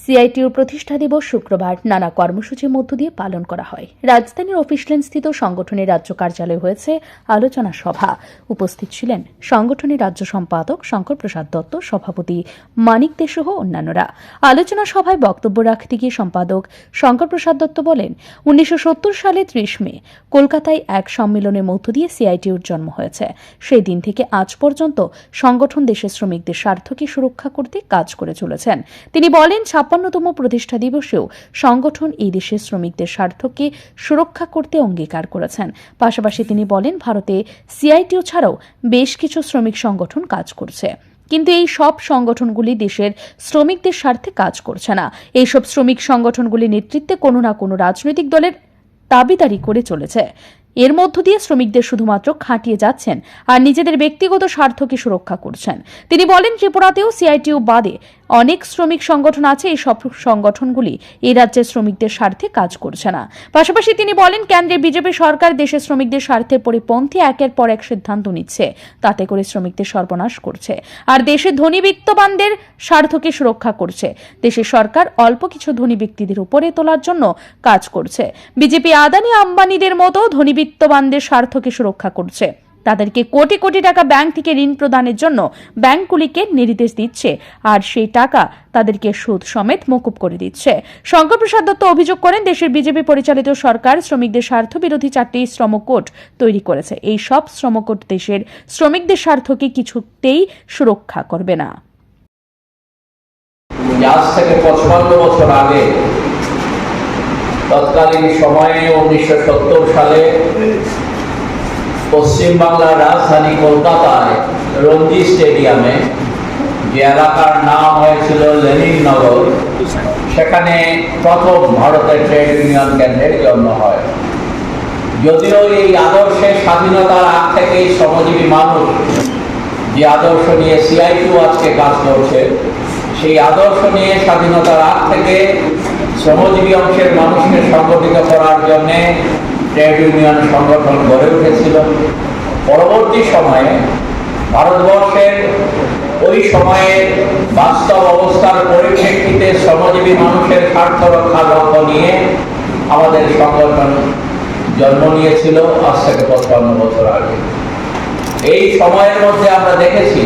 সিআইটিউর প্রতিষ্ঠা দিবস শুক্রবার। নানা কর্মসূচির মধ্য দিয়ে পালন করা হয়। রাজধানীর অফিস লেন স্থিত সংগঠনের রাজ্য কার্যালয়ে হয়েছে আলোচনা সভা। উপস্থিত ছিলেন সংগঠনের রাজ্য সম্পাদক শঙ্কর প্রসাদ দত্ত, সভাপতি মানিক দে সহ অন্যান্যরা। আলোচনা সভায় বক্তব্য রাখতে গিয়ে সম্পাদক শঙ্কর প্রসাদ দত্ত বলেন, উনিশশো সত্তর সালে ত্রিশ মে কলকাতায় এক সম্মেলনের মধ্য দিয়ে সিআইটিউর জন্ম হয়েছে। সেই দিন থেকে আজ পর্যন্ত সংগঠন দেশের শ্রমিকদের স্বার্থকে সুরক্ষা করতে কাজ করে চলেছেন। তিনি বলেন ছাপ্পান্নতম প্রতিষ্ঠা দিবসেও সংগঠন এই দেশের শ্রমিকদের স্বার্থকে সুরক্ষা করতে অঙ্গীকার করেছেন। পাশাপাশি তিনি বলেন, ভারতে সিআইটিউ ছাড়াও বেশ কিছু শ্রমিক সংগঠন কাজ করছে। কিন্তু এই সব সংগঠনগুলি দেশের শ্রমিকদের স্বার্থে কাজ করছে না। এইসব শ্রমিক সংগঠনগুলির নেতৃত্বে কোনো না কোনো রাজনৈতিক দলের দাবিদারি করে চলেছে। এর মধ্য দিয়ে শ্রমিকদের শুধুমাত্র খাটিয়ে যাচ্ছেন আর নিজেদের ব্যক্তিগত স্বার্থকে সুরক্ষা করছেন। তিনি বলেন, ত্রিপুরাতেও সিআইটিউ বাদে অনেক শ্রমিক সংগঠন আছে এই সব সংগঠনগুলি এই রাজ্যের শ্রমিকদের স্বার্থে কাজ করছে না। পাশাপাশি তিনি বলেন, কেন্দ্রে বিজেপি সরকার দেশের শ্রমিকদের স্বার্থের পরিপন্থী একের পর এক সিদ্ধান্ত নিচ্ছে। তাতে করে শ্রমিকদের সর্বনাশ করছে। আর দেশে ধনী বিত্তবানদের স্বার্থকে সুরক্ষা করছে। দেশের সরকার অল্প কিছু ধনী ব্যক্তিদের উপরে তোলার জন্য কাজ করছে। বিজেপি আদানি আম্বানিদের মতো ধনী বিত্তবানদের স্বার্থকে সুরক্ষা করছে। তাদেরকে কোটি কোটি টাকা ব্যাংক থেকে ঋণ প্রদানের জন্য ব্যাংকগুলিকে নির্দেশ দিচ্ছে আর সেই টাকা তাদেরকে সুদ সমেত মকুব করে দিচ্ছে। শঙ্কর প্রসাদ দত্ত অভিযোগ করেন, দেশের বিজেপি পরিচালিত সরকার শ্রমিকদের স্বার্থ বিরোধী চারটি শ্রম কোড তৈরি করেছে। এই সব শ্রম কোড দেশের শ্রমিকদের স্বার্থকে কিছুতেই সুরক্ষা করবে না। আজ থেকে পঁচপান্ন বছর আগে তৎকালীন সময়ে উনিশশো সত্তর সালে পশ্চিমবাংলার রাজধানী কলকাতায় রঞ্জি স্টেডিয়ামে, যে এলাকার নাম হয়েছিল লেনিননগর সেখানে প্রথম ভারতের ট্রেড ইউনিয়ন কেন্দ্রের জন্ম হয়। যদিও এই আদর্শে স্বাধীনতার আগ থেকেই শ্রমজীবী মানুষ যে আদর্শ নিয়ে সিআইটিউ আজকে কাজ করছে, সেই আদর্শ নিয়ে স্বাধীনতার আগ থেকে শ্রমজীবী অংশের মানুষকে সংগঠিত করার জন্যে ট্রেড ইউনিয়ন সংগঠন গড়ে উঠেছিল। পরবর্তী সময়ে ভারতবর্ষের ওই সময়ের বাস্তব অবস্থার পরিপ্রেক্ষিতে শ্রমজীবী মানুষের স্বার্থ রক্ষার লক্ষ্য নিয়ে আমাদের সংগঠন জন্ম নিয়েছিল আজ থেকে পঁচপান্ন বছর আগে। এই সময়ের মধ্যে আমরা দেখেছি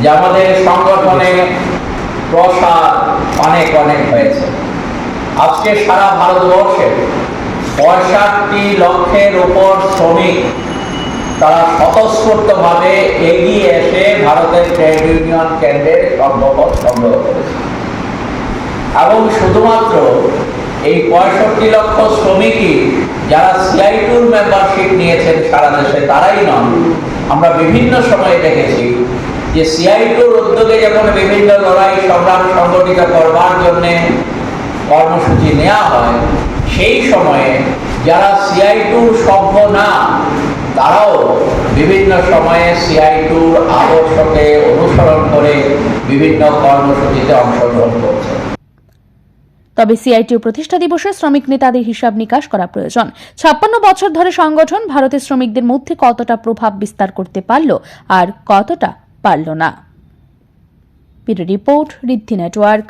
যে আমাদের সংগঠনে প্রসার অনেক অনেক হয়েছে। আজকে সারা ভারতবর্ষে পঁয়ষট্টি লক্ষের উপর শ্রমিক তারা স্বতঃস্ফূর্তভাবে এগিয়ে এসে ভারতের ট্রেড ইউনিয়ন কেন্দ্রের কর্মপদ সংগ্রহ করেছে। এবং শুধুমাত্র এই পঁয়ষট্টি লক্ষ শ্রমিকই যারা সিআইটুর মেম্বারশিপ নিয়েছেন সারা দেশে, তারাই নন। আমরা বিভিন্ন সময়ে দেখেছি যে সিআইটুর উদ্যোগে যখন বিভিন্ন লড়াই, সংগ্রাম সংগঠিত করবার জন্য কর্মসূচি নেওয়া হয়, সেই সময়ে যারা সিআইটুর সভ্য না, তারাও বিভিন্ন সময়ে সিআইটুর আদর্শকে অনুসরণ করে বিভিন্ন কর্মসূচিতে অংশগ্রহণ করছে। তবে সিআইটিউ প্রতিষ্ঠা দিবসে শ্রমিক নেতাদের হিসাব নিকাশ করা প্রয়োজন। ছাপ্পান্ন বছর ধরে সংগঠন ভারতের শ্রমিকদের মধ্যে কতটা প্রভাব বিস্তার করতে পারল আর কতটা পারল না? Report, Riddhi network.